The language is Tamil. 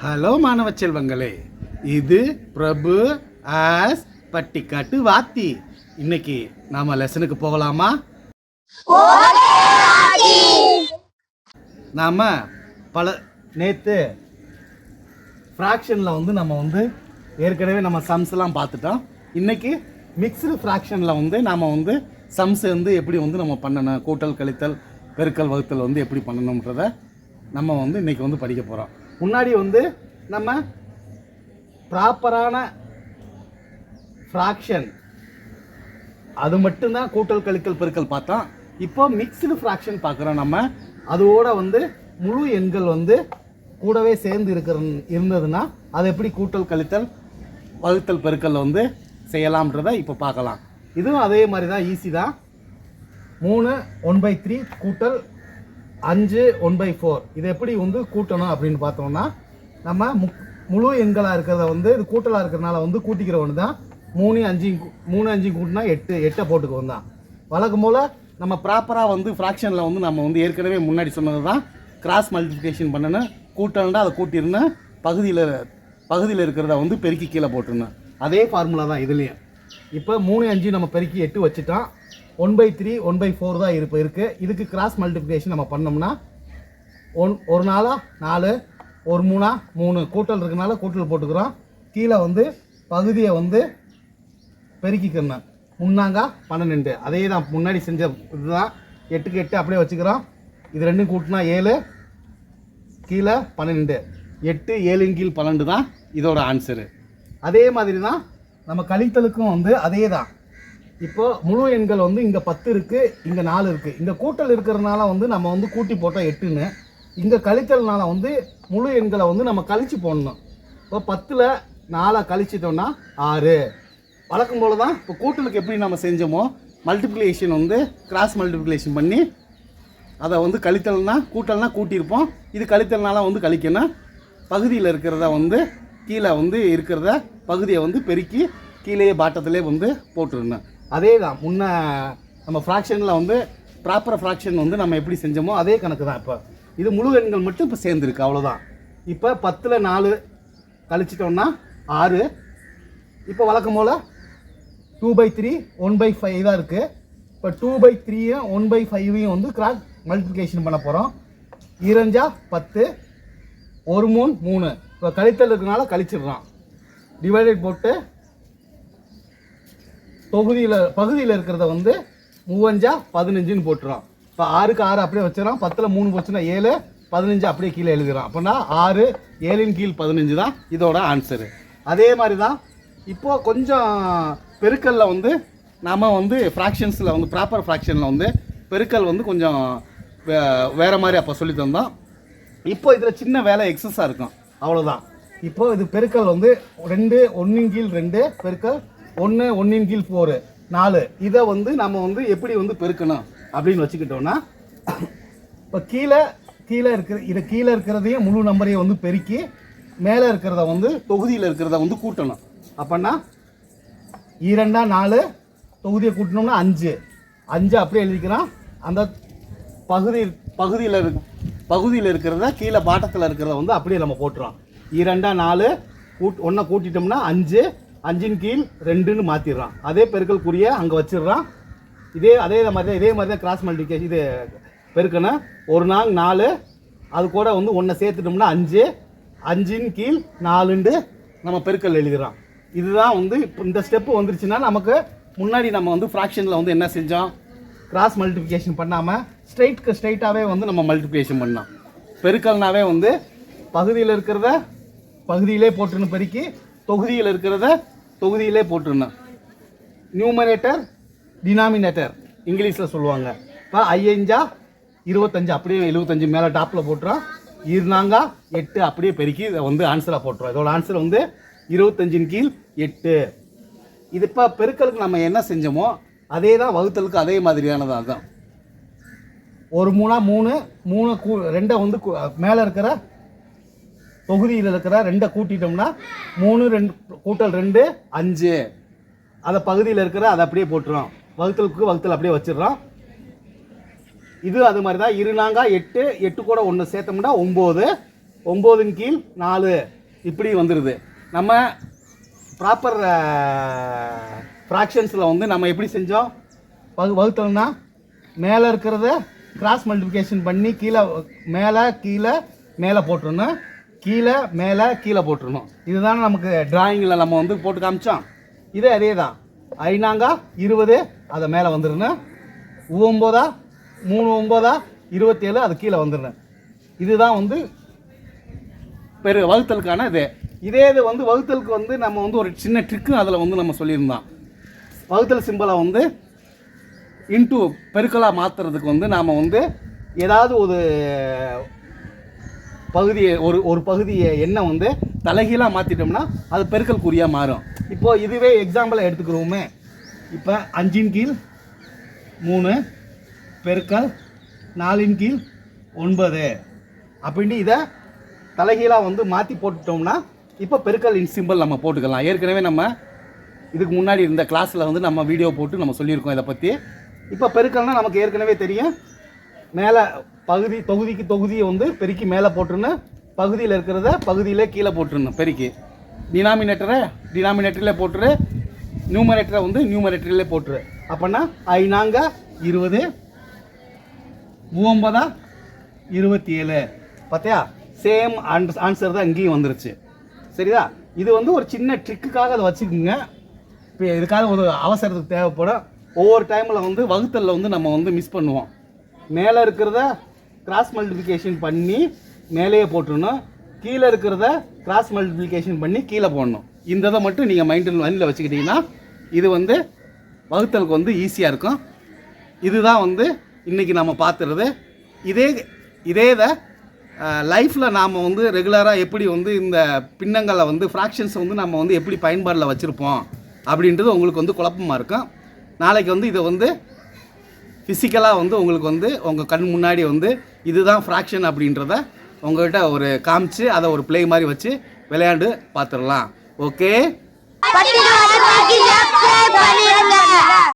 ஹலோ மாணவ செல்வங்களே. இது பிரபு ஆஸ் பட்டிக்காட்டு வாத்தி. இன்னைக்கு நாம லெசனுக்கு போகலாமா? நாம பல நேத்து ஃப்ராக்ஷனில் வந்து நம்ம வந்து ஏற்கனவே நம்ம சம்ஸ் எல்லாம் பார்த்துட்டோம். இன்னைக்கு மிக்சடு ஃப்ராக்ஷனில் வந்து நாம் வந்து சம்ஸ் வந்து எப்படி வந்து நம்ம பண்ணணும்? கூட்டல் கழித்தல் பெருக்கல் வகுத்தல் வந்து எப்படி பண்ணணுன்றத நம்ம வந்து இன்றைக்கி வந்து படிக்க போகிறோம் முன்னாடி வந்து நம்ம ப்ராப்பரான ஃப்ராக்ஷன் அது மட்டும்தான் கூட்டல் கழித்தல் பெருக்கல் பார்த்தோம் இப்போ மிக்ஸ்டு ஃப்ராக்ஷன் பார்க்குறோம் நம்ம. அதோட வந்து முழு எண்கள் வந்து கூடவே சேர்ந்து இருக்கிற இருந்ததுன்னா அதை எப்படி கூட்டல் கழித்தல் வகுத்தல் பெருக்கல் வந்து செய்யலாம்ன்றதை இப்போ பார்க்கலாம். இதுவும் அதே மாதிரி தான் ஈஸி தான். மூணு ஒன் பை த்ரீ கூட்டல் அஞ்சு ஒன் பை ஃபோர் இதை எப்படி வந்து கூட்டணும் அப்படின்னு பார்த்தோம்னா நம்ம முக் முழு எண்களாக இருக்கிறத வந்து இது கூட்டலாக இருக்கிறனால வந்து கூட்டிக்கிற ஒன்று தான் மூணு அஞ்சு மூணு அஞ்சு கூட்டினா எட்டு எட்டை போட்டுக்குவோம் தான். வழக்கம் போல் நம்ம ப்ராப்பராக வந்து ஃப்ராக்ஷனில் வந்து நம்ம வந்து ஏற்கனவே முன்னாடி சொன்னது தான் கிராஸ் மல்டிப்ளிகேஷன் பண்ணணும் கூட்டணுன்னா அதை கூட்டிருன்னு பகுதியில் பகுதியில் இருக்கிறத வந்து பெருக்கி கீழே போட்டுருந்தேன் அதே ஃபார்முலா தான் இதுலேயும். இப்போ மூணு அஞ்சு நம்ம பெருக்கி எட்டு வச்சுட்டோம். One by three one by four தான் இருப்பு இருக்குது இதுக்கு கிராஸ் மல்டிப்ளிகேஷன் நம்ம பண்ணோம்னா ஒன் ஒரு நாளாக நாலு ஒரு மூணா? மூணு. கூட்டல் இருக்கனால கூட்டல் போட்டுக்கிறோம். கீழே வந்து பகுதியை வந்து பெருக்கிக்கணும். முன்னாங்கா பன்னெண்டு. அதே தான் முன்னாடி செஞ்ச இதுதான். எட்டுக்கு எட்டு அப்படியே வச்சுக்கிறோம். இது ரெண்டும் கூட்டினா ஏழு. கீழே பன்னெண்டு. எட்டு ஏழின் கீழ் பன்னெண்டு தான் இதோட ஆன்சரு அதே மாதிரி தான் நம்ம கழித்தலுக்கும் வந்து அதே தான். இப்போ முழு எண்கள் வந்து இங்கே பத்து இருக்குது இங்கே நாலு இருக்குது இந்த கூட்டல் இருக்கிறதுனால வந்து நம்ம வந்து கூட்டி போட்டோம் எட்டுன்னு. இங்கே கழித்தல்னால வந்து முழு எண்களை வந்து நம்ம கழிச்சு போடணும். இப்போ பத்தில் நாலாக கழிச்சிட்டோம்னா ஆறு. வழக்கம் போல தான் இப்போ கூட்டலுக்கு எப்படி நம்ம செஞ்சோமோ மல்டிப்ளிகேஷன் வந்து கிராஸ் மல்டிப்ளிகேஷன் பண்ணி அதை வந்து கழித்தல்னா கூட்டல்னா கூட்டியிருப்போம். இது கழித்தல்னால வந்து கழிக்கணும் பகுதியில் இருக்கிறத வந்து கீழே வந்து இருக்கிறத பகுதியை வந்து பெருக்கி கீழே பாட்டத்திலே வந்து போட்டுருந்தேன் அதே தான் முன்ன நம்ம ஃப்ராக்ஷனில் வந்து ப்ராப்பர் ஃப்ராக்ஷன் வந்து நம்ம எப்படி செஞ்சோமோ அதே கணக்கு தான் இப்போ. இது முழு எண்கள் மட்டும் இப்போ சேர்ந்துருக்கு அவ்வளோதான் இப்போ பத்தில் நாலு கழிச்சிட்டோம்னா ஆறு. இப்போ வழக்கம் போல் two by three one by five தான் இருக்குது இப்போ டூ பை த்ரீயும் ஒன் பை ஃபைவையும் வந்து கிராக் மல்டிப்ளிகேஷன் பண்ண போகிறோம் இரஞ்சா பத்து ஒரு மூணு மூணு. இப்போ கழித்தல் இருக்கனால கழிச்சிடுறான் டிவைடட் போட்டு தொகுதியில் பகுதியில் இருக்கிறத வந்து மூவஞ்சா பதினஞ்சுன்னு போட்டுறான். இப்போ ஆறுக்கு ஆறு அப்படியே வச்சிடறான். பத்தில் மூணு போச்சுன்னா ஏழு பதினஞ்சு அப்படியே கீழே எழுதுகிறான் அப்படின்னா ஆறு ஏழின் கீழ் பதினஞ்சு தான் இதோட ஆன்சரு அதே மாதிரி தான் இப்போது கொஞ்சம் பெருக்கல்ல வந்து நாம் வந்து ஃப்ராக்ஷன்ஸில் வந்து ப்ராப்பர் ஃப்ராக்ஷனில் வந்து பெருக்கல் வந்து கொஞ்சம் வே- மாதிரி அப்போ சொல்லி தந்தோம். இப்போ இதில் சின்ன வேலை எக்ஸஸாக இருக்கும் அவ்வளோதான் இப்போது இது பெருக்கல் வந்து ரெண்டு ஒன்றின் கீழ் ரெண்டு பெருக்கல் ஒன்று ஒன்றின் கீழ் ஃபோரு நாலு. இதை வந்து நம்ம வந்து எப்படி வந்து பெருக்கணும் அப்படின்னு வச்சுக்கிட்டோம்னா இப்போ கீழே கீழே இருக்கிற இதை கீழே இருக்கிறதையும் முழு நம்பரையும் வந்து பெருக்கி மேலே இருக்கிறத வந்து தொகுதியில் இருக்கிறத வந்து கூட்டணும். அப்போன்னா இரண்டா நாலு தொகுதியை கூட்டினோம்னா அஞ்சு. அஞ்சு அப்படியே எழுதிக்கிறான் அந்த பகுதி பகுதியில் இருக்கு பகுதியில் இருக்கிறத கீழே பாட்டத்தில் இருக்கிறத வந்து அப்படியே நம்ம போட்டுறோம். இரண்டா நாலு கூட் ஒன்றை கூட்டிட்டோம்னா அஞ்சு அஞ்சின் கீழ் ரெண்டுன்னு மாற்றிடுறான் அதே பெருக்கல் குறிய அங்கே வச்சிடுறான். இதே அதே மாதிரி தான் இதே மாதிரி தான் கிராஸ் மல்டிபிகேஷன் இது பெருக்கனை ஒரு நாள் நாலு அது கூட வந்து ஒன்றை சேர்த்துட்டோம்னா அஞ்சு அஞ்சின் கீழ் நாலுண்டு நம்ம பெருக்கல் எழுதுகிறான் இதுதான் வந்து இப்போ இந்த ஸ்டெப்பு வந்துருச்சுன்னா நமக்கு முன்னாடி நம்ம வந்து ஃப்ராக்ஷனில் வந்து என்ன செஞ்சோம்? கிராஸ் மல்டிப்ளிகேஷன் பண்ணாமல் ஸ்ட்ரைட்க்கு ஸ்ட்ரைட்டாகவே வந்து நம்ம மல்டிப்ளிகேஷன் பண்ணோம். பெருக்கல்னாவே வந்து பகுதியில் இருக்கிறத பகுதியிலே போட்டுன்னு பெருக்கி தொகுதியில் இருக்கிறத தொகுதியிலே போட்டிருந்தேன். நியூமரேட்டர் டினாமினேட்டர் இங்கிலீஷில் சொல்லுவாங்க. இப்போ ஐயஞ்சா இருபத்தஞ்சு அப்படியே எழுபத்தஞ்சு மேலே டாப்பில் போட்டுறோம் இருந்தாங்க எட்டு அப்படியே பெருக்கி இதை வந்து ஆன்சராக போட்டுரும் இதோட ஆன்சர் வந்து இருபத்தஞ்சின் கீழ் எட்டு. இது இப்போ பெருக்கலுக்கு நம்ம என்ன செஞ்சோமோ அதே தான் வகுத்தலுக்கு அதே மாதிரியானது தான் ஒரு மூணாக மூணு மூணு கூ ரெண்டை வந்து மேலே இருக்கிற தொகுதியில் இருக்கிற ரெண்டை கூட்டிட்டோம்னா மூணு ரெண்டு கூட்டல் ரெண்டு அஞ்சு. அதை பகுதியில் இருக்கிற அதை அப்படியே போட்டுரும் வகுத்தலுக்கு வகுத்தல் அப்படியே வச்சிடுறோம். இது அது மாதிரி தான் இருநாங்கா எட்டு எட்டு கூட ஒன்று சேர்த்தோம்னா ஒம்பது. ஒம்போதின் கீழ் நாலு. இப்படி வந்துடுது நம்ம ப்ராப்பர் ஃப்ராக்ஷன்ஸில் வந்து நம்ம எப்படி செஞ்சோம்? வகு வகுத்தோம்னா மேலே இருக்கிறத கிராஸ் மல்டிப்ளிகேஷன் பண்ணி கீழே மேலே கீழே மேலே போட்டுருணும் கீழே மேலே கீழே போட்டுருணும். இதுதானே நமக்கு டிராயிங்கில் நம்ம வந்து போட்டு காமிச்சோம். இதே அதே தான் ஐநாங்கா இருபது அதை மேலே வந்துடணும் ஒம்போதா மூணு ஒம்போதா இருபத்தேழு அது கீழே வந்துடணும் இதுதான் வந்து பெரு வகுத்தலுக்கான இது. இதே இது வந்து வகுத்தலுக்கு வந்து நம்ம வந்து ஒரு சின்ன ட்ரிக்கு அதில் வந்து நம்ம சொல்லியிருந்தோம். வகுத்தல் சிம்பலை வந்து இன்ட்டு பெருக்கலாக மாற்றுறதுக்கு வந்து நாம் வந்து ஏதாவது ஒரு பகுதியை ஒரு ஒரு பகுதியை எண்ணை வந்து தலைகீழாக மாற்றிட்டோம்னா அது பெருக்கல் குறியாக மாறும். இப்போது இதுவே எக்ஸாம்பிளாக எடுத்துக்கிறோமே. இப்போ அஞ்சின் கீழ் மூணு பெருக்கல் நாலின் கீழ் ஒன்பது. அப்படின்ட்டு இதை தலைகீழாக வந்து மாற்றி போட்டுட்டோம்னா இப்போ பெருக்கல் இன் சிம்பிள் நம்ம போட்டுக்கலாம். ஏற்கனவே நம்ம இதுக்கு முன்னாடி இருந்த கிளாஸில் வந்து நம்ம வீடியோ போட்டு நம்ம சொல்லியிருக்கோம் இதை பற்றி இப்போ பெருக்கல்னால் நமக்கு ஏற்கனவே தெரியும். மேலே பகுதி தொகுதிக்கு தொகுதியை வந்து பெருக்கி மேலே போட்டுருன்னு பகுதியில் இருக்கிறத பகுதியிலே கீழே போட்டுருணும் பெருக்கி. டினாமினேட்டரை டினாமினேட்டரில் போட்டுரு நியூமரேட்டரை வந்து நியூமரேட்டரில் போட்டுரு. அப்போனா ஐநாங்க இருபது மூவம்பதா இருபத்தி ஏழு பார்த்தியா சேம் ஆன்சர் தான் இங்கேயும் வந்துருச்சு. சரிதா? இது வந்து ஒரு சின்ன ட்ரிக்குக்காக அதை வச்சுக்கோங்க. இப்போ இதுக்காக ஒரு அவசரத்துக்கு தேவைப்படும். ஒவ்வொரு டைமில் வந்து வகுத்தலில் வந்து நம்ம வந்து மிஸ் பண்ணுவோம். மேலே இருக்கிறத கிராஸ் மல்டிப்ளிகேஷன் பண்ணி மேலேயே போட்டுடணும் கீழே இருக்கிறத கிராஸ் மல்டிப்ளிகேஷன் பண்ணி கீழே போடணும். இந்த இதை மட்டும் நீங்கள் மைண்டில் வண்டியில் வச்சுக்கிட்டிங்கன்னா இது வந்து வகுத்தலுக்கு வந்து ஈஸியாக இருக்கும். இதுதான் வந்து இன்றைக்கி நம்ம பார்த்துறது இதே இதே இதை லைஃப்பில் நாம் வந்து ரெகுலராக எப்படி வந்து இந்த பின்னங்களை வந்து ஃப்ராக்ஷன்ஸை வந்து நம்ம வந்து எப்படி பயன்பாடில் வச்சுருப்போம் அப்படின்றது உங்களுக்கு வந்து குழப்பமாக இருக்கும். நாளைக்கு வந்து இதை வந்து ஃபிசிக்கலாக வந்து உங்களுக்கு வந்து உங்கள் கண் முன்னாடி வந்து இதுதான் ஃப்ராக்ஷன் அப்படின்றத உங்கள்கிட்ட ஒரு காமிச்சு அதை ஒரு பிளே மாதிரி வச்சு விளையாண்டு பார்த்துடலாம் ஓகே